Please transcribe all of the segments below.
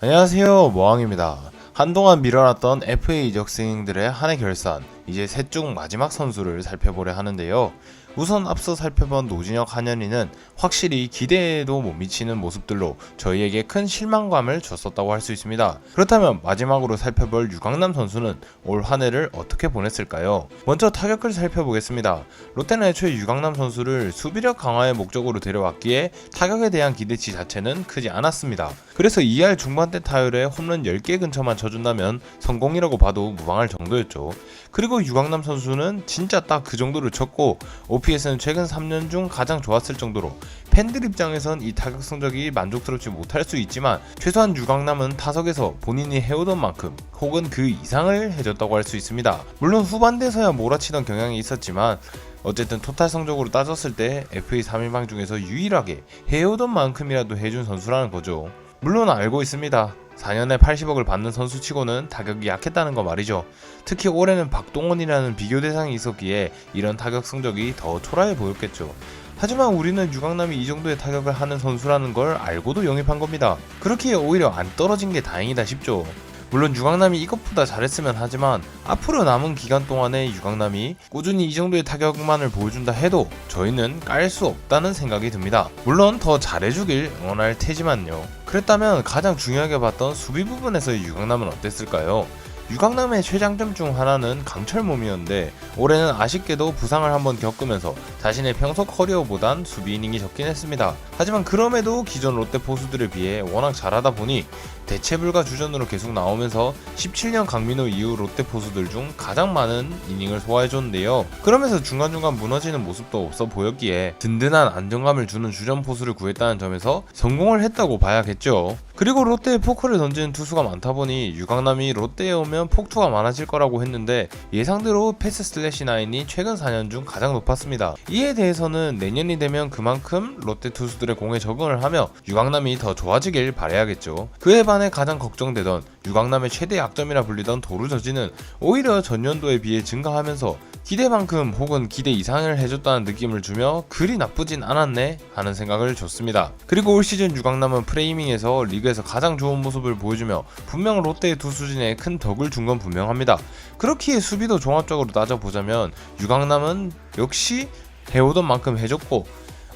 안녕하세요 모항입니다. 한동안 미뤄놨던 FA 이적 승인들의 한해 결산 이제 셋 중 마지막 선수를 살펴보려 하는데요. 우선 앞서 살펴본 노진혁 한현희는 확실히 기대에도 못 미치는 모습들로 저희에게 큰 실망감을 줬었다고 할 수 있습니다. 그렇다면 마지막으로 살펴볼 유강남 선수는 올 한 해를 어떻게 보냈을까요? 먼저 타격을 살펴보겠습니다. 롯데는 애초에 유강남 선수를 수비력 강화의 목적으로 데려왔기에 타격에 대한 기대치 자체는 크지 않았습니다. 그래서 2할 중반대 타율에 홈런 10개 근처만 쳐준다면 성공이라고 봐도 무방할 정도였죠. 그리고 유강남 선수는 진짜 딱 그 정도를 쳤고 OPS는 최근 3년 중 가장 좋았을 정도로 팬들 입장에선 이 타격 성적이 만족스럽지 못할 수 있지만 최소한 유강남은 타석에서 본인이 해오던 만큼 혹은 그 이상을 해줬다고 할 수 있습니다. 물론 후반대에서야 몰아치던 경향이 있었지만 어쨌든 토탈 성적으로 따졌을 때 FA 3인방 중에서 유일하게 해오던 만큼이라도 해준 선수라는 거죠. 물론 알고 있습니다. 4년에 80억을 받는 선수치고는 타격이 약했다는 거 말이죠. 특히 올해는 박동원이라는 비교 대상이 있었기에 이런 타격 성적이 더 초라해 보였겠죠. 하지만 우리는 유강남이 이 정도의 타격을 하는 선수라는 걸 알고도 영입한 겁니다. 그렇기에 오히려 안 떨어진 게 다행이다 싶죠. 물론 유강남이 이것보다 잘했으면 하지만 앞으로 남은 기간 동안에 유강남이 꾸준히 이 정도의 타격만을 보여준다 해도 저희는 깔 수 없다는 생각이 듭니다. 물론 더 잘해주길 응원할 테지만요. 그랬다면 가장 중요하게 봤던 수비 부분에서의 유강남은 어땠을까요? 유강남의 최장점 중 하나는 강철 몸이었는데 올해는 아쉽게도 부상을 한번 겪으면서 자신의 평소 커리어보단 수비 이닝이 적긴 했습니다. 하지만 그럼에도 기존 롯데 포수들에 비해 워낙 잘하다 보니 대체불가 주전으로 계속 나오면서 17년 강민호 이후 롯데 포수들 중 가장 많은 이닝을 소화해줬는데요. 그러면서 중간중간 무너지는 모습도 없어 보였기에 든든한 안정감을 주는 주전 포수를 구했다는 점에서 성공을 했다고 봐야겠죠. 그리고 롯데에 포크를 던지는 투수가 많다 보니 유강남이 롯데에 오면 폭투가 많아질 거라고 했는데 예상대로 패스 슬래시 나인이 최근 4년 중 가장 높았습니다. 이에 대해서는 내년이 되면 그만큼 롯데 투수들의 공에 적응을 하며 유강남이 더 좋아지길 바라야겠죠. 그에 반해 가장 걱정되던 유강남의 최대 약점이라 불리던 도루 저지는 오히려 전년도에 비해 증가하면서 기대만큼 혹은 기대 이상을 해줬다는 느낌을 주며 그리 나쁘진 않았네 하는 생각을 줬습니다. 그리고 올 시즌 유강남은 프레이밍에서 리그에서 가장 좋은 모습을 보여주며 분명 롯데의 투수진에 큰 덕을 준 건 분명합니다. 그렇기에 수비도 종합적으로 따져보자면 유강남은 역시 해오던 만큼 해줬고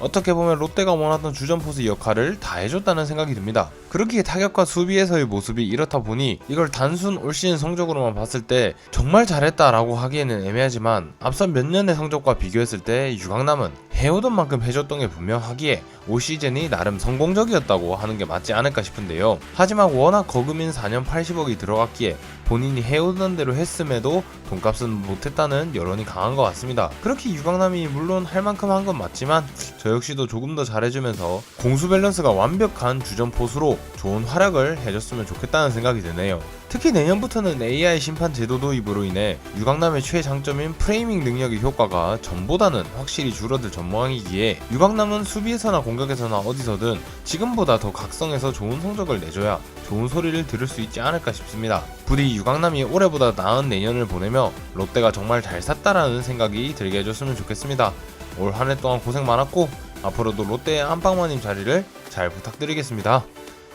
어떻게 보면 롯데가 원하던 주전 포수 역할을 다 해줬다는 생각이 듭니다. 그렇기에 타격과 수비에서의 모습이 이렇다 보니 이걸 단순 올 시즌 성적으로만 봤을 때 정말 잘했다라고 하기에는 애매하지만 앞선 몇 년의 성적과 비교했을 때 유강남은 해오던 만큼 해줬던 게 분명하기에 올 시즌이 나름 성공적이었다고 하는 게 맞지 않을까 싶은데요. 하지만 워낙 거금인 4년 80억이 들어갔기에 본인이 해오던 대로 했음에도 돈값은 못했다는 여론이 강한 것 같습니다. 그렇게 유강남이 물론 할 만큼 한 건 맞지만 저 역시도 조금 더 잘해주면서 공수 밸런스가 완벽한 주전 포수로 좋은 활약을 해줬으면 좋겠다는 생각이 드네요. 특히 내년부터는 AI 심판 제도 도입으로 인해 유강남의 최장점인 프레이밍 능력의 효과가 전보다는 확실히 줄어들 전망이기에 유강남은 수비에서나 공격에서나 어디서든 지금보다 더 각성해서 좋은 성적을 내줘야 좋은 소리를 들을 수 있지 않을까 싶습니다. 부디 유강남이 올해보다 나은 내년을 보내며 롯데가 정말 잘 샀다라는 생각이 들게 해줬으면 좋겠습니다. 올 한 해 동안 고생 많았고 앞으로도 롯데의 안방마님 자리를 잘 부탁드리겠습니다.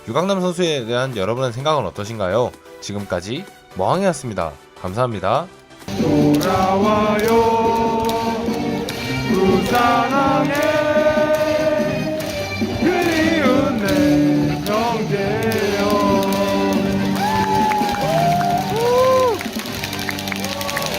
유강남 선수에 대한 여러분의 생각은 어떠신가요? 지금까지 머항이었습니다. 감사합니다. 돌아와요 그 사랑의